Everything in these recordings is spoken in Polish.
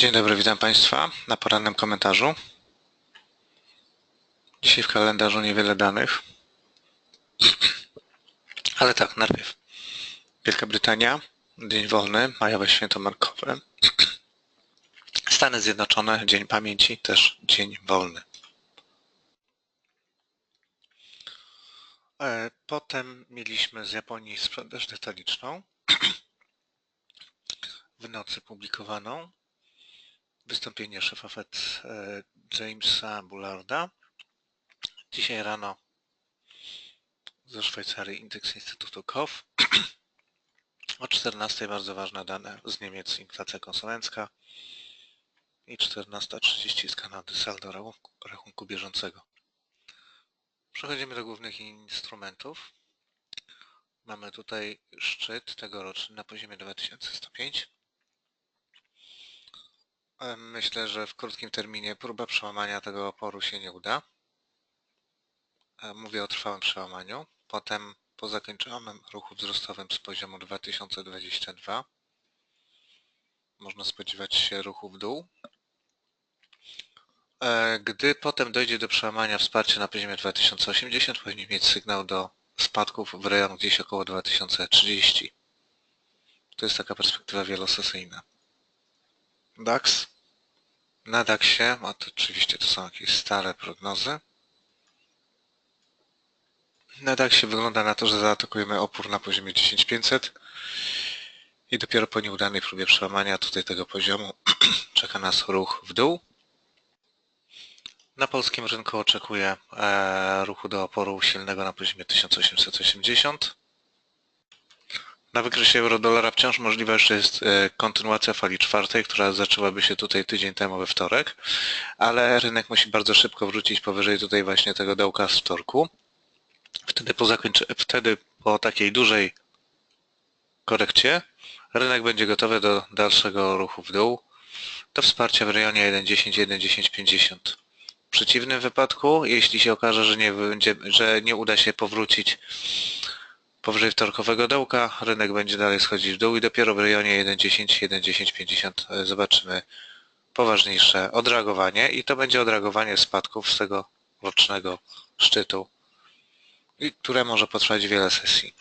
Dzień dobry, witam Państwa na porannym komentarzu. Dzisiaj w kalendarzu niewiele danych. Ale tak, najpierw. Wielka Brytania, dzień wolny, majowe święto markowe. Stany Zjednoczone, dzień pamięci, też dzień wolny. E, Potem mieliśmy z Japonii sprzedaż detaliczną. W nocy publikowaną wystąpienie szefa FED e, Jamesa Bullarda. Dzisiaj rano ze Szwajcarii indeks Instytutu KOF. O 14 bardzo ważne dane z Niemiec inflacja konsumencka i 14.30 z Kanady saldo rachunku, bieżącego. Przechodzimy do głównych instrumentów. Mamy tutaj szczyt tegoroczny na poziomie 2105. Myślę, że w krótkim terminie próba przełamania tego oporu się nie uda. E, Mówię o trwałym przełamaniu. Potem po zakończonym ruchu wzrostowym z poziomu 2022 można spodziewać się ruchu w dół. E, Gdy potem dojdzie do przełamania wsparcia na poziomie 2080, powinien mieć sygnał do spadków w rejon gdzieś około 2030. To jest taka perspektywa wielosesyjna. DAX. Na DAXie, a to oczywiście to są jakieś stare prognozy. Na DAXie wygląda na to, że zaatakujemy opór na poziomie 10500 i dopiero po nieudanej próbie przełamania tutaj tego poziomu czeka nas ruch w dół. Na polskim rynku oczekuję e, ruchu do oporu silnego na poziomie 1880. Na wykresie euro-dolara wciąż możliwa jeszcze jest e, kontynuacja fali czwartej, która zaczęłaby się tutaj tydzień temu we wtorek, ale rynek musi bardzo szybko wrócić powyżej tutaj właśnie tego dołka z wtorku. Wtedy po, wtedy po takiej dużej korekcie rynek będzie gotowy do dalszego ruchu w dół, do wsparcia w rejonie 1.10-1.1050. W przeciwnym wypadku, jeśli się okaże, że nie, będzie, że nie uda się powrócić powyżej wtorkowego dołka, rynek będzie dalej schodzić w dół i dopiero w rejonie 1.10, 1.1050 zobaczymy poważniejsze odreagowanie i to będzie odreagowanie spadków z tego rocznego szczytu, które może potrwać wiele sesji.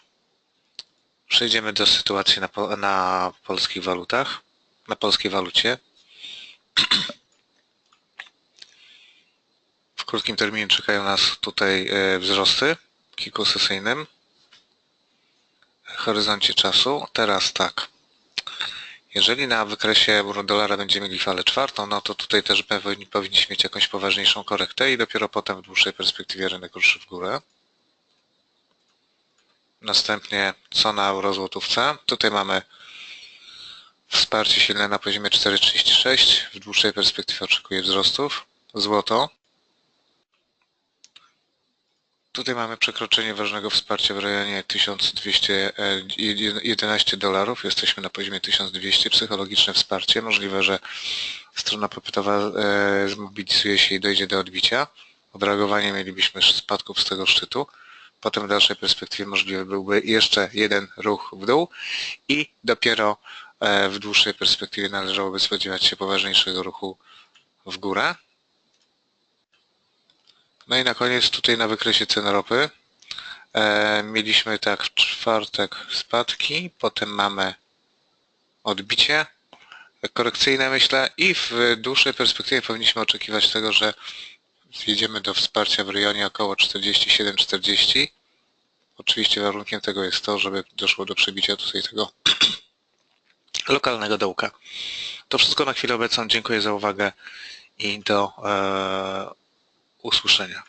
Przejdziemy do sytuacji na, na polskich walutach, na polskiej walucie. W krótkim terminie czekają nas tutaj e, wzrosty kilkusesyjnym horyzoncie czasu. Teraz tak. Jeżeli na wykresie euro-dolara będziemy mieli falę czwartą, no to tutaj też powinni, powinniśmy mieć jakąś poważniejszą korektę i dopiero potem w dłuższej perspektywie rynek ruszy w górę. Następnie co na euro-złotówce. Tutaj mamy wsparcie silne na poziomie 4,36. W dłuższej perspektywie oczekuję wzrostów. Złoto. Tutaj mamy przekroczenie ważnego wsparcia w rejonie 1211 dolarów. Jesteśmy na poziomie 1200. Psychologiczne wsparcie. Możliwe, że strona popytowa e, zmobilizuje się i dojdzie do odbicia. Odreagowanie mielibyśmy spadków z tego szczytu. Potem w dalszej perspektywie możliwy byłby jeszcze jeden ruch w dół i dopiero e, w dłuższej perspektywie należałoby spodziewać się poważniejszego ruchu w górę. No i na koniec tutaj na wykresie cen ropy e, mieliśmy tak w czwartek spadki, potem mamy odbicie korekcyjne myślę i w dłuższej perspektywie powinniśmy oczekiwać tego, że zjedziemy do wsparcia w rejonie około 47-40. Oczywiście warunkiem tego jest to, żeby doszło do przebicia tutaj tego lokalnego dołka. To wszystko na chwilę obecną. Dziękuję za uwagę i do e, usłyszenia.